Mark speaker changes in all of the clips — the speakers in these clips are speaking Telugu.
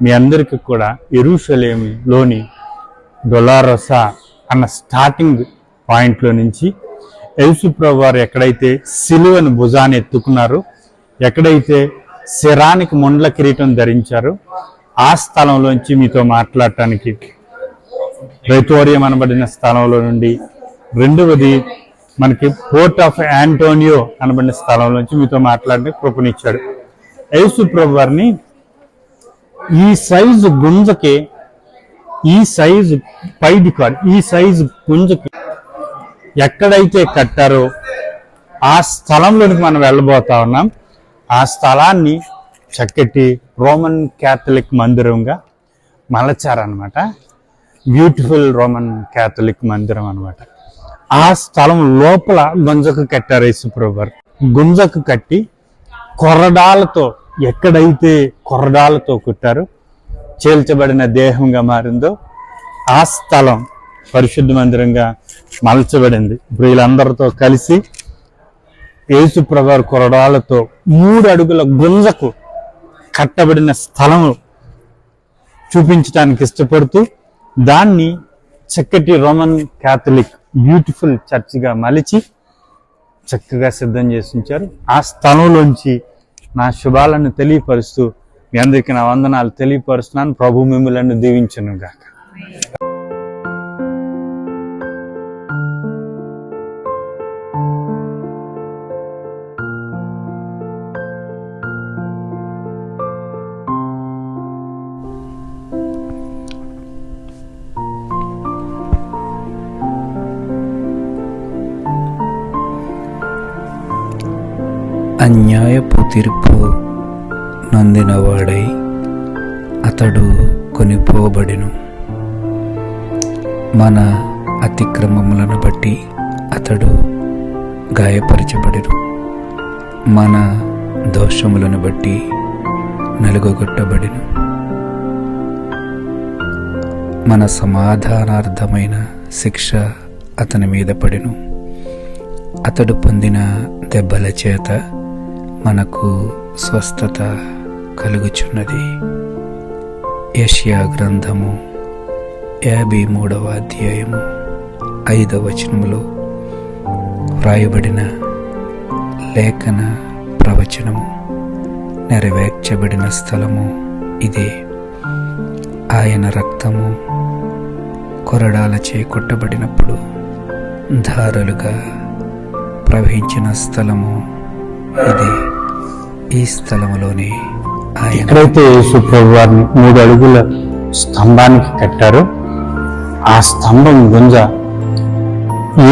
Speaker 1: మీ అందరికీ కూడా ఎరుషలేమిలోని డొలారసా అన్న స్టార్టింగ్ పాయింట్లో నుంచి యేసుప్రభు వారు ఎక్కడైతే సిలువను భుజాన్ని ఎత్తుకున్నారో ఎక్కడైతే శిరానికి ముండ్ల కిరీటం ధరించారో ఆ స్థలంలోంచి మీతో మాట్లాడటానికి రైతోరియం అనబడిన స్థలంలో నుండి రెండవది మనకి పోర్ట్ ఆఫ్ యాంటోనియో అనబడిన స్థలంలోంచి మీతో మాట్లాడి కృపనిచ్చాడు యేసు ప్రభు వారిని ఈ సైజు గుంజకి ఈ సైజు పైది కాదు ఈ సైజు గుంజకి ఎక్కడైతే కట్టారో ఆ స్థలంలోనికి మనం వెళ్ళబోతా ఉన్నాం. ఆ స్థలాన్ని చక్కటి రోమన్ క్యాథలిక్ మందిరంగా మలచారనమాట బ్యూటిఫుల్ రోమన్ క్యాథలిక్ మందిరం అనమాట ఆ స్థలం లోపల గుంజకు కట్టారు యేసుప్రభు గుంజకు కట్టి కొరడాలతో ఎక్కడైతే కొరడాలతో కుట్టారో చేల్చబడిన దేహంగా మారిందో ఆ స్థలం పరిశుద్ధ మందిరంగా మలచబడింది. ఇప్పుడు వీళ్ళందరితో కలిసి యేసుప్రభారు వారి కొరడాలతో మూడు అడుగుల గుంజకు కట్టబడిన స్థలం చూపించడానికి ఇష్టపడుతూ దాన్ని చక్కటి రోమన్ క్యాథలిక్ బ్యూటిఫుల్ చర్చిగా మలిచి చక్కగా సిద్ధం చేసి ఉంచారు. ఆ స్థలంలోంచి నా శుభాలను తెలియపరుస్తూ మీ అందరికీ నా వందనాలు తెలియపరుస్తున్నాను. ప్రభు మిమ్మలను దీవించను గాక
Speaker 2: అన్యాయపు తీర్పు నొందినవాడై అతడు కొనిపోబడిను. మన అతిక్రమములను బట్టి అతడు గాయపరచబడిను. మన దోషములను బట్టి నలుగొట్టబడిను మన సమాధానార్థమైన శిక్ష అతని మీద పడిను. అతడు పొందిన దెబ్బల చేత మనకు స్వస్థత కలుగుచున్నది. యష్యా గ్రంథము యాభై మూడవ అధ్యాయము ఐదవ వచనములో వ్రాయబడిన లేఖన ప్రవచనము నెరవేర్చబడిన స్థలము ఇదే. ఆయన రక్తము కొరడాలచే కొట్టబడినప్పుడు ధారలుగా ప్రవహించిన స్థలము ఇదే. ఈ స్థలంలోనే
Speaker 1: ఎక్కడైతే యేసు ప్రభు వారిని మూడు అడుగుల స్తంభానికి కట్టారో. ఆ స్తంభం గుంజ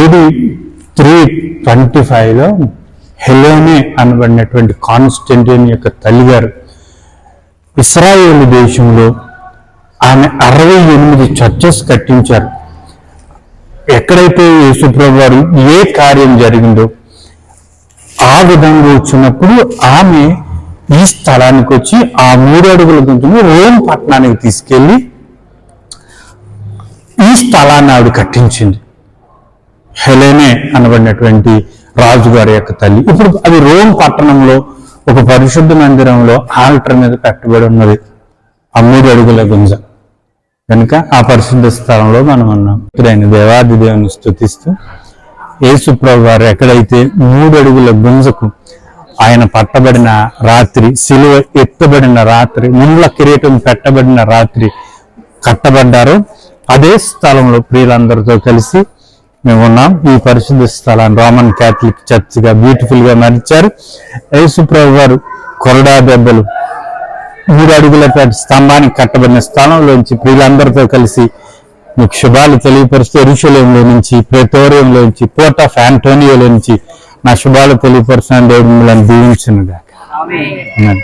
Speaker 1: ఏడు త్రీ ట్వంటీ ఫైవ్లో హెలోనే అనబడినటువంటి కాన్స్టెంటిన్ యొక్క తల్లిగారు ఇస్రాయేల్ దేశంలో ఆమె అరవై ఎనిమిది చర్చెస్ కట్టించారు. ఎక్కడైతే యేసుప్రభు వారు ఏ కార్యం జరిగిందో ఆ విధంగా వచ్చినప్పుడు ఆమె ఈ స్థలానికి వచ్చి ఆ మూడు అడుగుల గుంతుని రోమ్ పట్టణానికి తీసుకెళ్ళి ఈ స్థలాన్ని ఆవిడ కట్టించింది. హెలెనే అనబడినటువంటి రాజుగారి యొక్క తల్లి. ఇప్పుడు అది రోమ్ పట్టణంలో ఒక పరిశుద్ధ మందిరంలో ఆల్టర్ మీద కట్టుబడి ఉన్నది. ఆ మూడు అడుగుల గుంజ. కనుక ఆ పరిశుద్ధ స్థలంలో మనం ఉన్నాం ఆయన దేవాది దేవుని స్థుతిస్తూ యేసుప్రభు వారు ఎక్కడైతే మూడు అడుగుల గుంజకు ఆయన పట్టబడిన రాత్రి సిలువ ఎత్తబడిన రాత్రి ముండ్ల కిరీటం పెట్టబడిన రాత్రి కట్టబడ్డారు అదే స్థలంలో ప్రియులందరితో కలిసి మేము ఉన్నాం. ఈ పరిశుద్ధ స్థలాన్ని రోమన్ క్యాథలిక్ చర్చిగా బ్యూటిఫుల్గా మరిచారు. యేసుప్రభు వారు కొరడా దెబ్బలు మూడు అడుగుల స్తంభానికి కట్టబడిన స్థలంలోంచి ప్రియులందరితో కలిసి మీకు శుభాలు తెలియపరుస్తూ ఎరుషలేంలో నుంచి ప్రెటోరియంలో నుంచి పోర్ట్ ఆఫ్ ఆంటోనియోలో నుంచి నా శుభాలు తెలియపరుస్తున్న దేవుడు మిమ్మల్ని దీవించునుగా
Speaker 3: Amen.